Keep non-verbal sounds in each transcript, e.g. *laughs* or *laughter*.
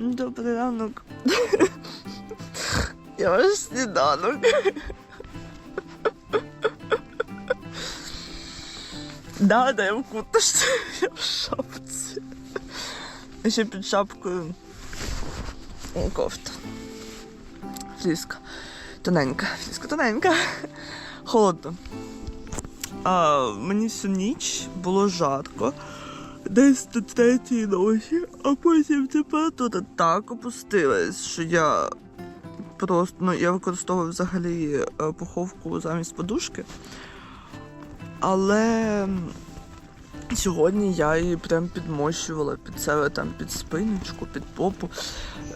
Добрий ранок. *laughs* Я ваш сніданок. Да, да, я в куточці, я в шапці. І ще під шапкою кофта. Фліска. Тоненька, фліска тоненька. Холодно. А, мені всю ніч було жарко. Десь до третьої ночі, а потім температура так опустилась, що я просто ну, я використовую взагалі е, пуховку замість подушки. Але сьогодні я її прям підмощувала під себе там під спиночку, під попу.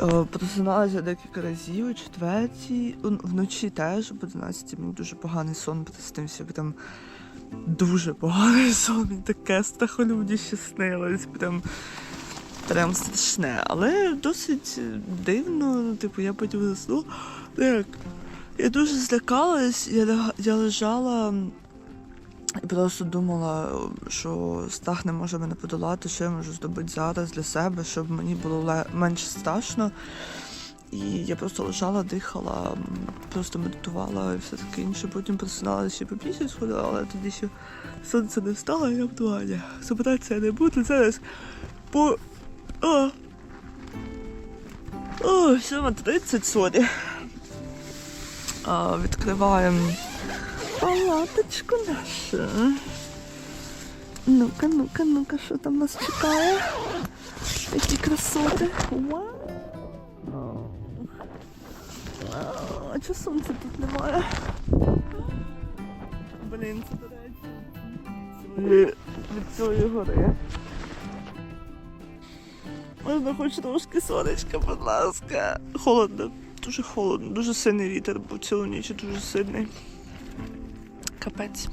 Е, Просиналася декілька разів, о четвертій, вночі теж, об 11 мені дуже поганий сон приснився, прям дуже поганий сон, мені таке страхолюдіще снилось, прям, прям страшне. Але досить дивно, типу, я потім заснула. Так, я дуже злякалась, я, я лежала і просто думала, що страх не може мене подолати, що я можу зробити зараз для себе, щоб мені було менш страшно. І я просто лежала, дихала, просто медитувала і все таке інше. Потім просиналася ще по пісні сходила, але тоді ще сонце не встало, і я в туані. Забиратися я не буду зараз. По. О! О, 7.30, сорі. А, відкриваємо палаточку нашу. Ну-ка, ну-ка, ну-ка, що там нас чекає? Які красоти. Вау! Чого сонця тут немає? Блін, це до речі. Від цієї гори. Можна хоч трошки сонечка, будь ласка. Холодно, дуже холодно, дуже сильний вітер був цілу ніч, дуже сильний. Капець.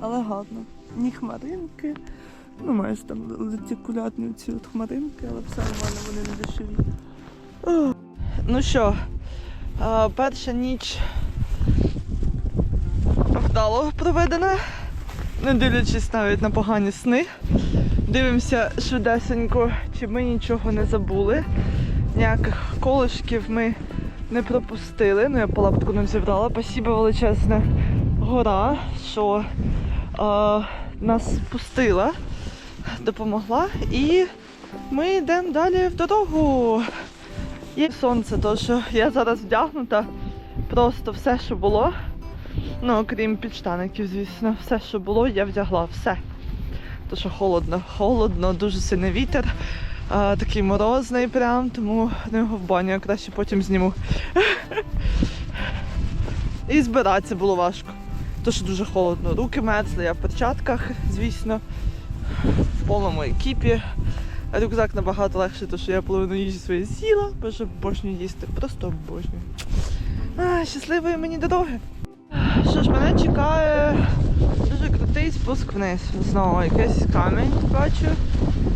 Але гарно. Ні хмаринки. Ну, маєш там летикулятні ці от хмаринки, але все нормально, вони не дешеві. Ну що, перша ніч вдало проведена, не дивлячись навіть на погані сни. Дивимося швидесенько, чи ми нічого не забули. Ніяких колишків ми не пропустили. Ну, я палатку не зібрала. Спасибо величезне гора, що а, нас пустила, допомогла. І ми йдемо далі в дорогу. Є сонце, то що я зараз вдягнута. Просто все, що було. Ну, окрім підштаників, звісно, все, що було, я вдягла. Все. То що холодно, холодно, дуже сильний вітер. А, такий морозний прям, тому ну, його в баню я краще потім зніму. І збиратися було важко. То що дуже холодно. Руки мерзли, я в перчатках, звісно, в повному екіпі. Рюкзак набагато легший, тому що я половину їжі своєї з'їла, бо ж обожнюю їсти. Просто обожнюю. А, щасливої мені дороги. Що ж, мене чекає дуже крутий спуск вниз. Знову якийсь камінь бачу.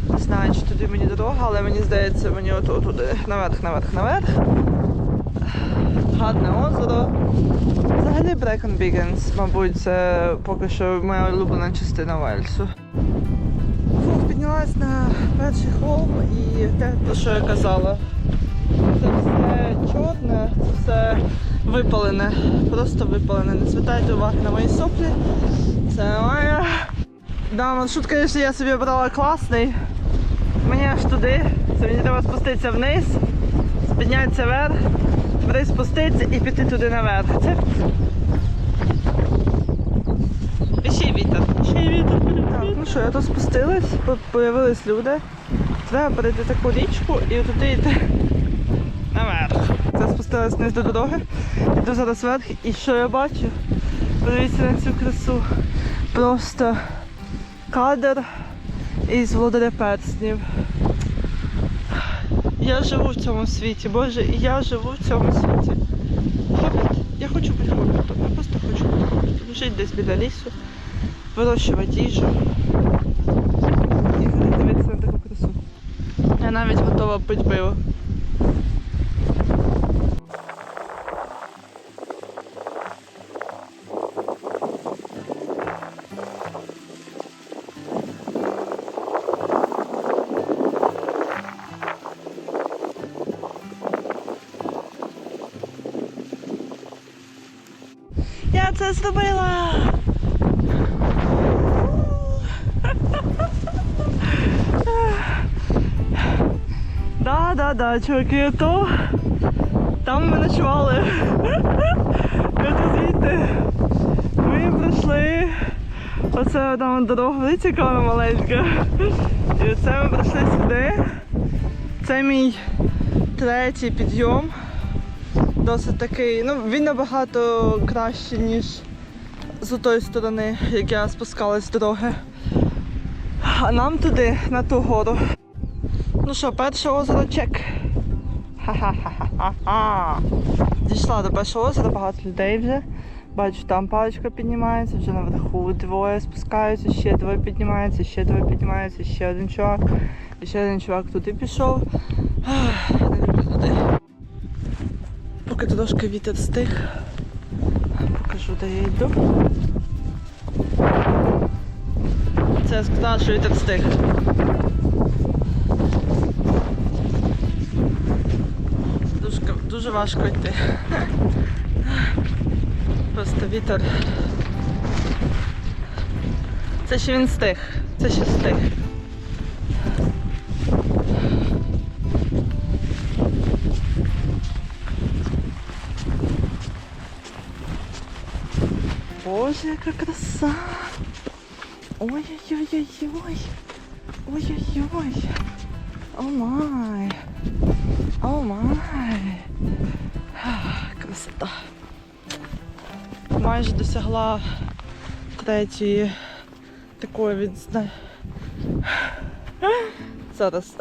Не знаю, чи туди мені дорога, але мені здається, мені от туди наверх, наверх, наверх. Гарне озеро. Взагалі Брекен Бігенс, мабуть, це поки що моя улюблена частина Вельсу. Піднялась на перший холм і те, про що я казала. Це все чорне, це все випалене, просто випалене. Не звертайте уваги на мої соплі. Це моя. Да, маршрут, звісно, я собі обрала класний. Мені аж туди. Це мені треба спуститися вниз, піднятися вверх, туди спуститися і піти туди наверх. Це. І ще й вітер. Ще й вітер. Ну що, я тут спустилась, по- появились люди. Треба перейти таку річку і туди йти наверх. Це спустилась вниз до дороги, іду зараз вверх, і що я бачу? Подивіться на цю красу. Просто кадр із володаря перснів. Я живу в цьому світі, Боже, і я живу в цьому світі. Хобіт. Я хочу бути хобітом. Я просто хочу бути хобітом. Жити десь біля лісу, вирощувати їжу. навіть готова пити пиво. Я це зробила. Да, чуваки, то там ми ночували. *laughs* Це звідти. Ми пройшли. Оце там дорога витікала маленька. І оце ми прийшли сюди. Це мій третій підйом. Досить такий, ну він набагато кращий, ніж з тої сторони, як я спускалась з дороги. А нам туди, на ту гору. Ну що, перше озеро чек. Ха-ха-ха-ха-ха. Дійшла до першого озера, багато людей вже. Бачу, там паличка піднімається, вже наверху двоє спускаються, ще двоє піднімаються, ще двоє піднімаються, ще один чувак. І ще один чувак туди пішов. Не люблю туди. Поки трошки вітер стих. Покажу, де я йду. Це я сказала, що вітер стих. Дуже, дуже важко йти. Просто вітер. Це ще він стих. Це ще стих. Боже, яка краса! Ой-ой-ой-ой-ой! Ой-ой-ой! О май! О май! Красота! Майже досягла третьої такої відзна... Зараз.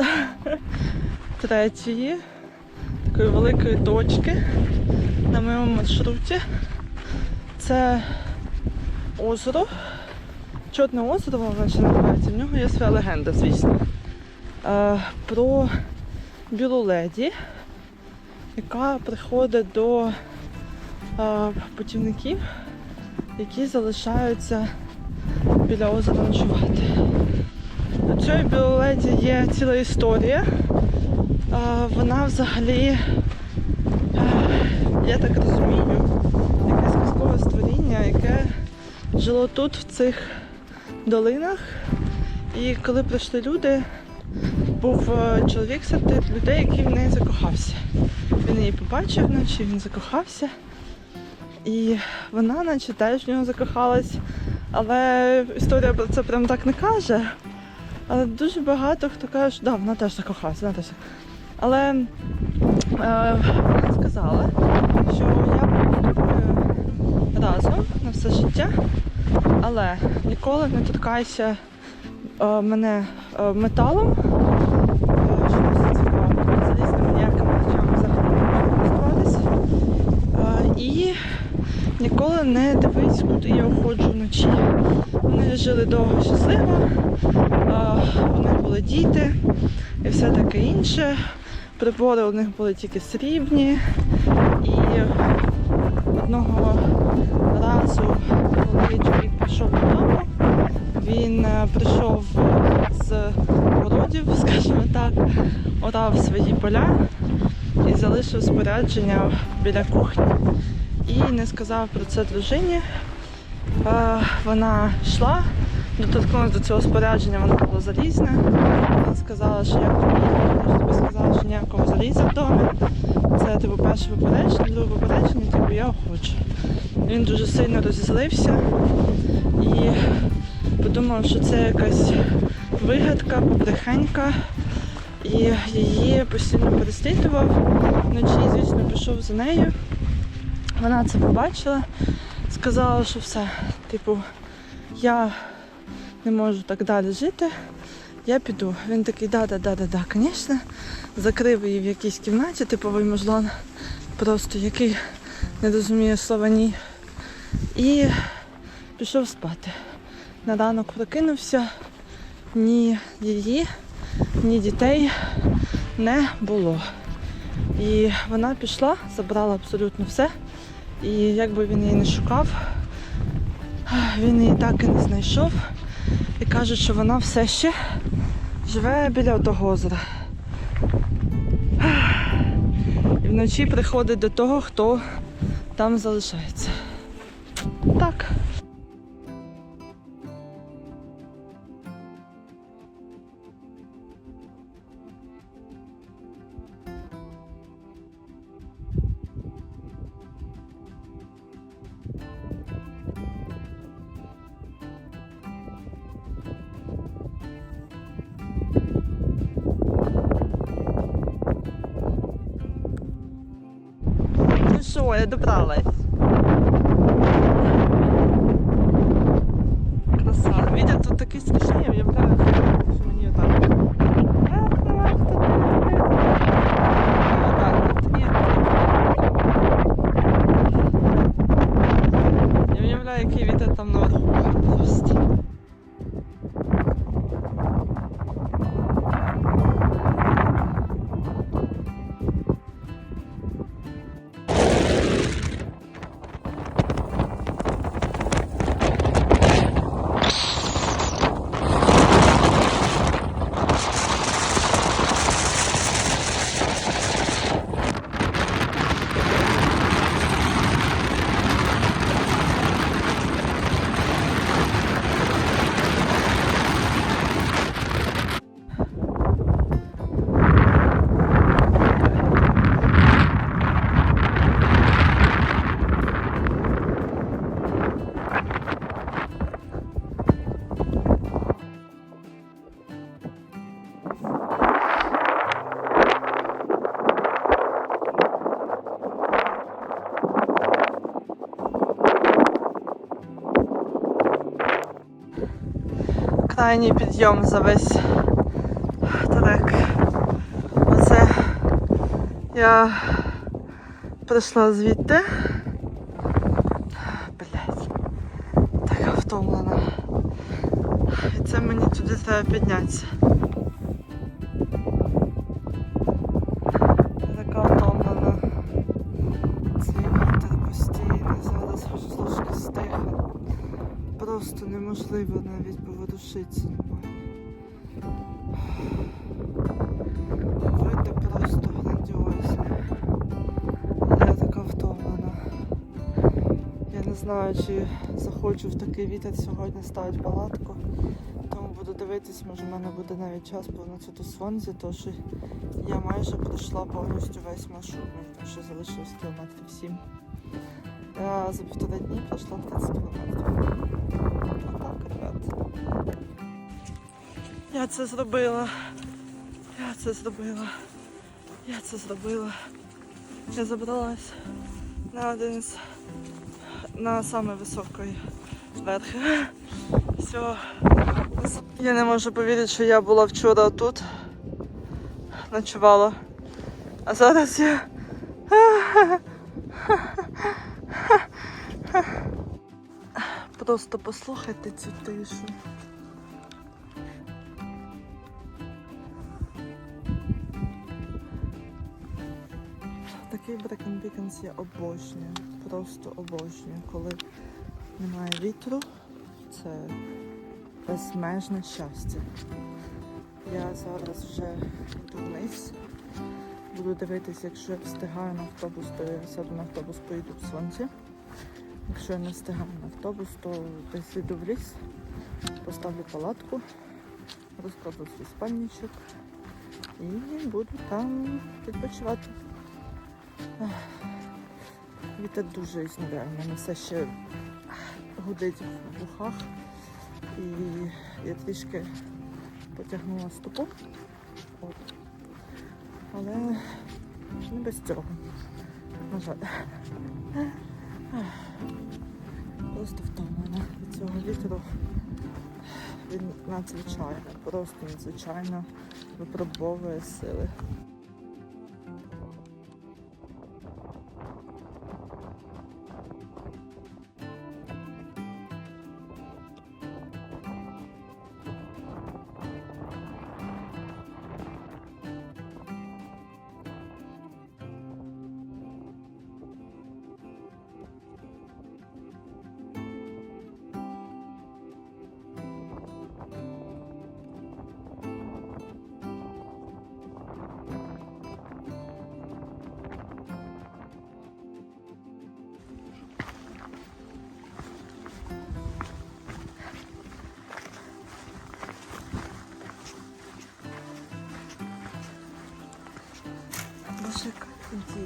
Третьої такої великої точки на моєму маршруті. Це озеро. Чорне озеро, воно ще називається. В нього є своя легенда, звісно. Е, про білу леді, яка приходить до путівників, які залишаються біля озера ночувати. У цієї білої леді є ціла історія. Вона взагалі, я так розумію, якесь казкове створіння, яке жило тут, в цих долинах. І коли прийшли люди, був е, чоловік серед людей, який в неї закохався. Він її побачив вночі, він закохався. І вона, наче, теж в нього закохалась. Але історія про це прям так не каже. Але дуже багато хто каже, що да, вона теж закохалася, вона теж. Але е, вона сказала, що я буду разом на все життя, але ніколи не торкайся е, мене е, металом, е, що досить цікаво, залізними ніякими речами взагалі не можна користуватись. Е, І не дивись, куди я уходжу вночі. Вони жили довго щасливо, у них були діти і все таке інше. Прибори у них були тільки срібні. І одного разу, коли чоловік прийшов додому, він е, прийшов з городів, *laughs* скажімо так, орав свої поля і залишив спорядження біля кухні. І не сказав про це дружині. Е, Вона йшла, доторкнулася до цього спорядження, воно було залізне. Вона сказала, що я я тобі сказала, що ніякого заліза в домі. Це типу перше попередження, друге попередження, типу я хочу. Він дуже сильно розізлився і подумав, що це якась вигадка, побрехенька. І її постійно переслідував. Вночі, звісно, пішов за нею. Вона це побачила, сказала, що все, типу, я не можу так далі жити, я піду. Він такий, да-да-да-да-да, звісно. Закрив її в якійсь кімнаті, типовий мужлан, просто який не розуміє слова ні. І пішов спати. На ранок прокинувся, ні її, ні дітей не було. І вона пішла, забрала абсолютно все. І як би він її не шукав, він її так і не знайшов. І каже, що вона все ще живе біля того озера. І вночі приходить до того, хто там залишається. Так. Добралась. Крайній підйом за весь трек. Оце я прийшла звідти. Блять, така втомлена. І це мені туди треба піднятися. Така втомлена. Цей вітер постійно, зараз трошки стихне. Просто неможливо навіть поворушитися немає. Видно просто грандіозне. Я така втомлена. Я не знаю, чи захочу в такий вітер сьогодні ставити палатку. Тому буду дивитись, може в мене буде навіть час повернутися до Свонзі, тому що я майже пройшла повністю весь маршрут, там ще залишилось кілометрів 7. Я за півтора дні пройшла 30 кілометрів. Я це зробила. Я це зробила. Я це зробила. Я забралась на один з на саме високий верх. Все. Я не можу повірити, що я була вчора тут. Ночувала. А зараз я. Просто послухайте цю тишу. Такий Брекен Бікенс я обожнюю. Просто обожнюю. Коли немає вітру, це безмежне щастя. Я зараз вже йду вниз. Буду дивитися, якщо я встигаю на автобус, то я сяду на автобус, поїду в сонці. Якщо я не встигаю на автобус, то десь йду в ліс, поставлю палатку, розкладу свій спальничок і буду там відпочивати. Вітер дуже існує. У мене все ще гудить в вухах. І я трішки потягнула стопу. От. Але не без цього. На жаль. Просто втомлена від цього вітру. Він надзвичайно, просто надзвичайно випробовує сили.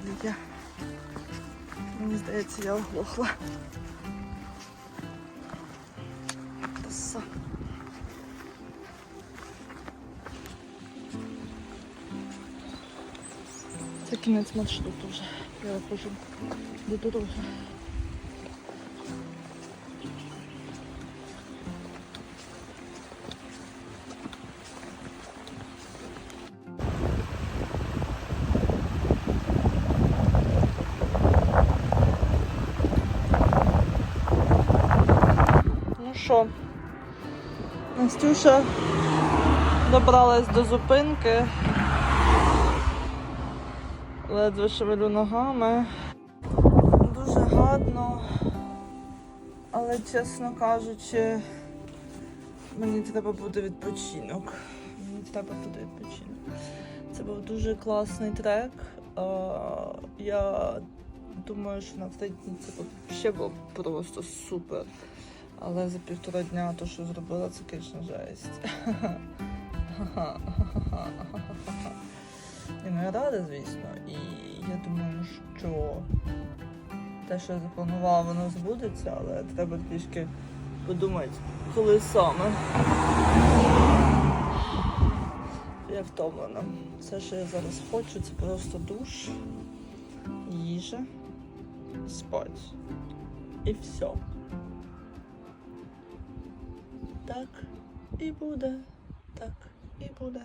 іділія. Мені здається, я оглохла. Краса. Це кінець маршруту вже. Я виходжу до дороги. Настюша добралась до зупинки. Ледве шевелю ногами. Дуже гарно, але, чесно кажучи, мені треба буде відпочинок. Мені треба буде відпочинок. Це був дуже класний трек. Я думаю, що на три дні це ще було просто супер. Але за півтора дня то, що зробила, це, звісно, жесть. І я рада, звісно. І я думаю, що те, що я запланувала, воно збудеться, але треба трішки подумати, коли саме. Я втомлена. Все, що я зараз хочу, це просто душ, їжа, спать. І все. Так і буде. Так і буде.